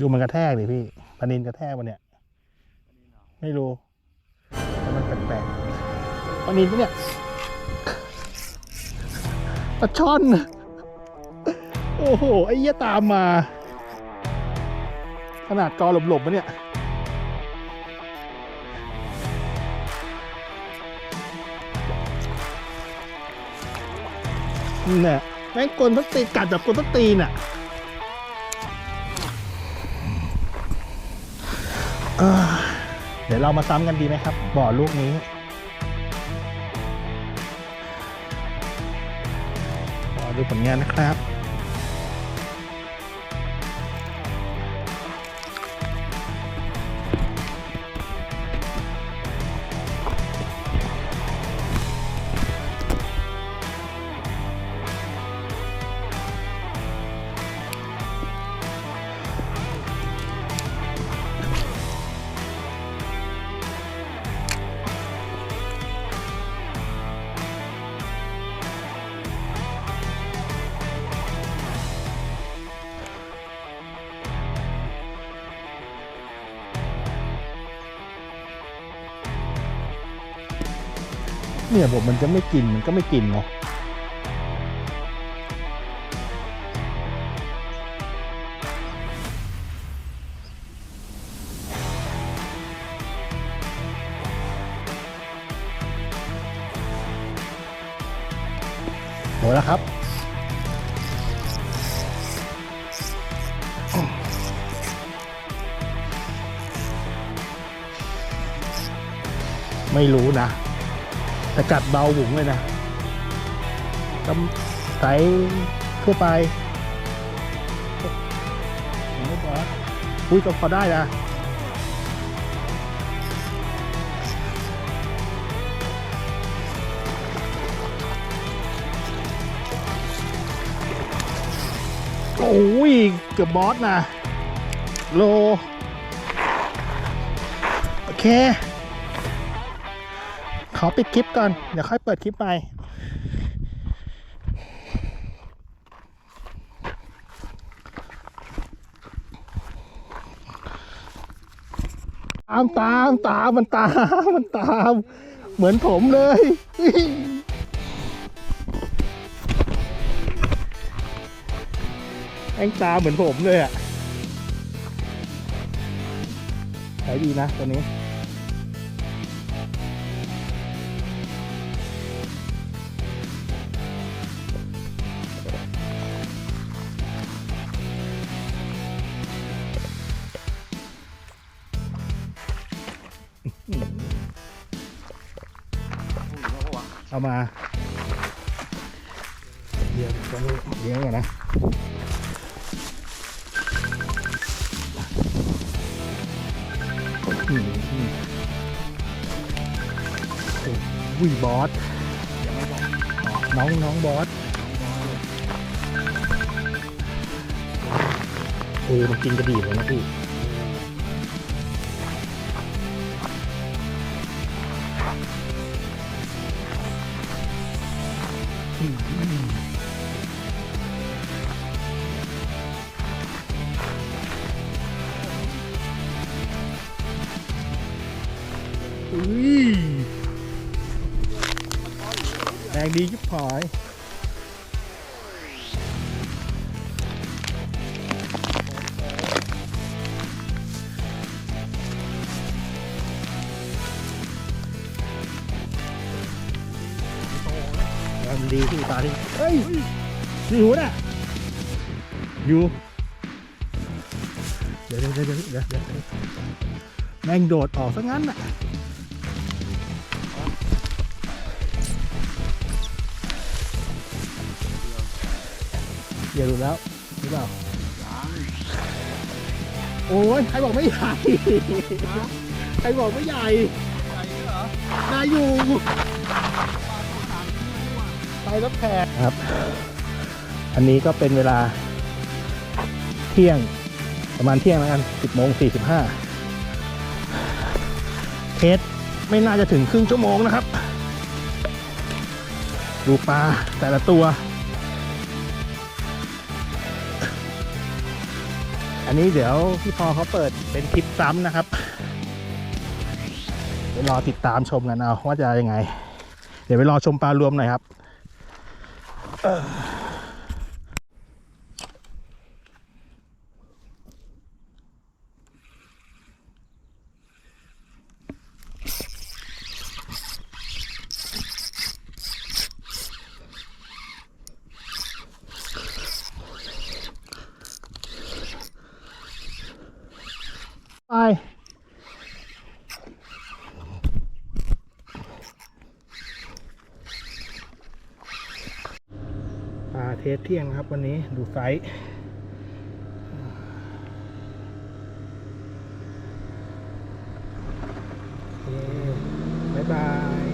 ดูมันกระแทกดิพี่ปนินกระแทกมันเนี่ย ไม่รู้แต่มันแปลกๆปนินปะเนี่ยปลาช่อน โอ้โห ไอ้เหี้ยตามมา ขนาดกอหลบๆมะเนี่ยเนี่ยแม่งกลนต้องตีกัดแบบกลนต้องตีน่ะ เดี๋ยวเรามาซ้ำกันดีไหมครับ บ่อลูกนี้ รอดูผลงานนะครับ เนี่ยผมมันจะไม่กินมันก็ไม่กินเนาะหมดแล้วครับไม่รู้นะ แต่กัดเบาหุงเลยนะกำใสทั่วไปไม่พออุ้ยก็พอได้นะโอ้ย เกือบบอสนะ โล โอเค ขอปิดคลิปก่อน เดี๋ยวค่อยเปิดคลิปใหม่ตามตามตามมันตามมันตาม เหมือนผมเลย แองตาเหมือนผมเลยอะใช้ดีนะตัวนี้ เอามาเดี๋ยวตรงนี้เลี้ยงก่อนนะอืมอืมโอ้ยบอสน้องน้องบอสเออมันกินกระดิ่งเลยนะพี่ อุ้ยแรงดีชิบหายแรงดีที่ตาที่เฮ้ยนี่หูน่ะอยู่เดี๋ยวเดี๋ยวเดี๋ยวเดี๋ยวเดี๋ยวแม่งโดดออกซะงั้นน่ะ เดี๋ยวดูแล้วหรือเปล่าโอ้ยใครบอกไม่ใหญ่ใครบอกไม่ใหญ่นายอยู่ไปรับแขกครับ อันนี้ก็เป็นเวลาเที่ยงประมาณเที่ยงแล้วกัน10โมง45เทสไม่น่าจะถึงครึ่งชั่วโมงนะครับ ดูปลาแต่ละตัว อันนี้เดี๋ยวพี่พอเขาเปิดเป็นคลิปซ้ำนะครับไปรอติดตามชมกันเอาว่าจะยังไง เดี๋ยวไปรอชมปลารวมหน่อยครับ ไปปลาเทสเที่ยงครับวันนี้ดูไซส์โอเคบ๊ายบาย